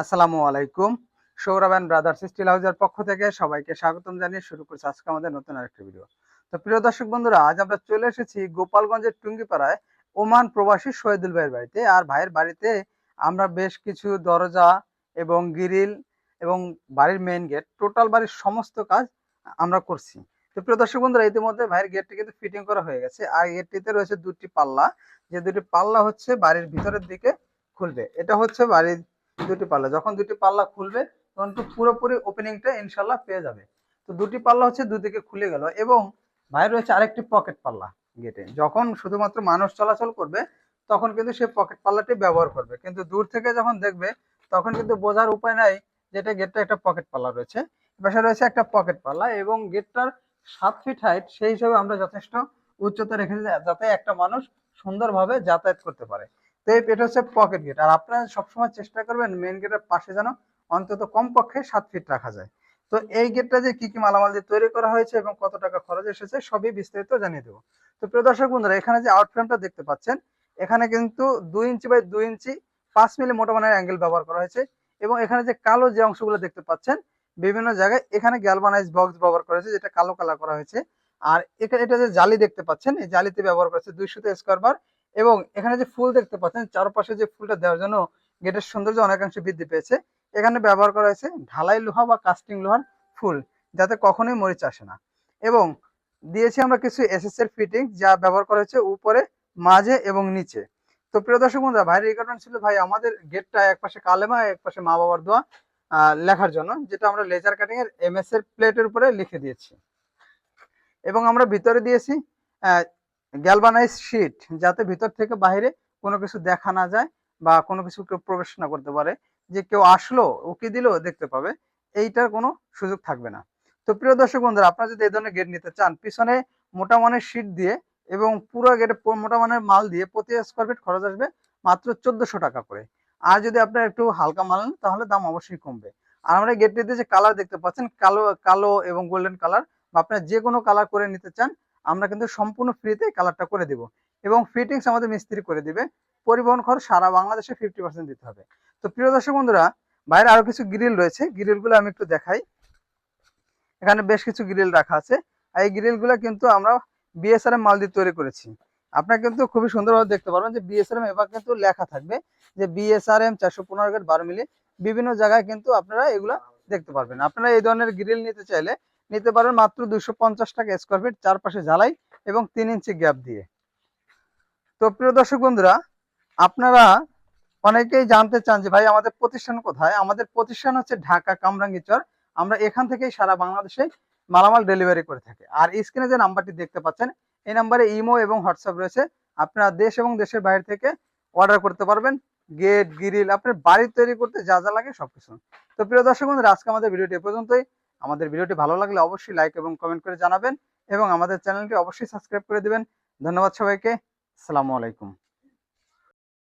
আসসালামু আলাইকুম। Sourav and brothers still হাউসের পক্ষ থেকে সবাইকে স্বাগতম জানিয়ে শুরু করছি আজকে আমাদের নতুন আরেকটি ভিডিও তো প্রিয় দর্শক বন্ধুরা, আজ আমরা চলে এসেছি গোপালগঞ্জের টুঙ্গিপাড়ায় ওমান প্রবাসী শহীদুল ভাইয়ের বাড়িতে। আর ভাইয়ের বাড়িতে আমরা বেশ কিছু দরজা এবং গিরিল এবং বাড়ির মেইন গেট টোটাল বাড়ির সমস্ত কাজ আমরা করছি। তো প্রিয় দর্শক বন্ধুরা, ইতিমধ্যে ভাইয়ের গেটটি কিন্তু ফিটিং করা হয়ে গেছে। আর গেটটিতে রয়েছে দুটি পাল্লা। যে দুটি পাল্লা হচ্ছে বাড়ির ভিতরের দিকে খুলবে। এটা হচ্ছে বাড়ির দুটি পাল্লা। যখন দুটি পাল্লা খুলবে, তখন তো পুরোপুরি ওপেনিংটা ইনশাল্লাহ পেয়ে যাবে। তো দুটি পাল্লা হচ্ছে দুদিকে খুলে গেল এবং বাইরে রয়েছে আরেকটি পকেট পাল্লা গেটে যখন শুধুমাত্র মানুষ চলাচল করবে, তখন কিন্তু সে পকেট পাল্লাটি ব্যবহার করবে। কিন্তু দূর থেকে যখন দেখবে, তখন কিন্তু বোঝার উপায় নাই যেটা গেটটা একটা পকেট পাল্লা রয়েছে। পাশে রয়েছে একটা পকেট পাল্লা এবং গেটটার সাত ফিট হাইট সেই হিসাবে আমরা যথেষ্ট উচ্চতা রেখেছি যাতে একটা মানুষ সুন্দরভাবে যাতায়াত করতে পারে। এটা হচ্ছে পকেট গেট আর আপনারা সবসময় চেষ্টা করবেন মেন গেটের পাশে যেন অন্তত কমপক্ষে সাত ফিট রাখা যায়। তো এই গেটটা যে কি কি মালামাল দিয়ে তৈরি করা হয়েছে এবং কত টাকা খরচ এসেছে সবই বিস্তারিত জানিয়ে দেবো। তো প্রিয় দর্শক বন্ধুরা, এখানে যে আউট ফ্রেমটা দেখতে পাচ্ছেন, এখানে কিন্তু দুই ইঞ্চি বাই দুই ইঞ্চি পাঁচ মিলি মোটা অ্যাঙ্গেল ব্যবহার করা হয়েছে এবং এখানে যে কালো যে অংশগুলো দেখতে পাচ্ছেন, বিভিন্ন জায়গায় এখানে গ্যালভানাইজ বক্স ব্যবহার করা হয়েছে যেটা কালো কালার করা হয়েছে। আর এখানে এটা যে জালি দেখতে পাচ্ছেন, এই জালিতে ব্যবহার করেছে দুইশো স্কোয়ার বার এবং এখানে যে ফুল দেখতে পাচ্ছেন, চারপাশে যে ফুলটা দেওয়ার জন্য গেটের সৌন্দর্য অনেকাংশে বৃদ্ধি পেয়েছে। এখানে ব্যবহার করা হয়েছে ঢালাই লোহা বা কাস্টিং লোহার ফুল, যাতে কখনোই মরিচ আসে না। এবং দিয়েছি আমরা কিছু এসএস এর ফিটিং যা ব্যবহার করা হয়েছে উপরে, মাঝে এবং নিচে। তো প্রিয় দর্শক বন্ধুরা, ভাইয়ের কারণ ছিল, ভাই, আমাদের গেটটা এক পাশে কালেমা এক পাশে মা বাবার দোয়া লেখার জন্য, যেটা আমরা লেজার কাটিং এর এমএস এর প্লেটের উপরে লিখে দিয়েছি। এবং আমরা ভিতরে দিয়েছি গ্যালভানাইজ শিট যাতে ভিতর থেকে বাইরে কোনো কিছু দেখা না যায় বা কোনো কিছু কেউ প্রবেশ না করতে পারে। যে কেউ আসলো উকি দিলেও দেখতে পাবে। এইটার কোনো সুযোগ থাকবে না। তো প্রিয় দর্শক বন্ধুরা, আপনারা যদি এই ধরনের গেট নিতে চান, পিছনে মোটা মানের শিট দিয়ে এবং পুরো গেটে মোটা মানের মাল দিয়ে প্রতি স্কোয়ার ফিট খরচ আসবে মাত্র চোদ্দশো টাকা করে। আর যদি আপনার একটু হালকা মাল নেন, তাহলে দাম অবশ্যই কমবে। আর আমরা গেটটিতে যে কালার দেখতে পাচ্ছেন, কালো কালো এবং গোল্ডেন কালার বা আপনার যে কোনো কালার করে নিতে চান আমরা কিন্তু সম্পূর্ণ ফ্রিতে কালারটা করে দিব। এবং ফিটিংস আমাদের মিস্ত্রি করে দিবে। পরিবহন খরচ সারা বাংলাদেশে ফিফটি পার্সেন্ট দিতে হবে। তো প্রিয় দর্শক বন্ধুরা, বাইরে আরও কিছু গ্রিল রয়েছে। গ্রিলগুলো আমি একটু দেখাই। এখানে বেশ কিছু গ্রিল রাখা আছে। আর এই গ্রিলগুলো কিন্তু আমরা বিএসআরএম মাল দিয়ে তৈরি করেছি। আপনারা কিন্তু খুবই সুন্দরভাবে দেখতে পারবেন যে বিএসআরএম এবার কিন্তু লেখা থাকবে যে বিএসআরএম চারশো পনেরো গেট বারো মিলি। বিভিন্ন জায়গায় কিন্তু আপনারা এগুলা দেখতে পারবেন। আপনারা এই ধরনের গ্রিল নিতে চাইলে নিতে পারেন মাত্র দুশো পঞ্চাশ টাকা স্কোয়ার ফিট চারপাশে ঝালাই এবং তিন ইঞ্চি গ্যাপ দিয়ে। তো প্রিয় দর্শক বন্ধুরা, আপনারা অনেকেই জানতে চান যে ভাই, আমাদের প্রতিষ্ঠান কোথায়? আমাদের প্রতিষ্ঠান হচ্ছে ঢাকা কামরাঙ্গীচর। আমরা এখান থেকেই সারা বাংলাদেশে মালামাল ডেলিভারি করে থাকি। আর স্ক্রিনে যে নাম্বারটি দেখতে পাচ্ছেন, এই নাম্বারে ইমো এবং হোয়াটসঅ্যাপ রয়েছে। আপনারা দেশ এবং দেশের বাইরে থেকে অর্ডার করতে পারবেন। গেট গ্রিল আপনার বাড়ি তৈরি করতে যা যা লাগে সবকিছু। তো প্রিয় দর্শক বন্ধুরা, আজকে আমাদের ভিডিওটি পর্যন্তই। আমাদের ভিডিওটি ভালো লাগলে অবশ্যই লাইক এবং কমেন্ট করে জানাবেন এবং আমাদের চ্যানেলটি অবশ্যই সাবস্ক্রাইব করে দেবেন। ধন্যবাদ সবাইকে। সালামু আলাইকুম।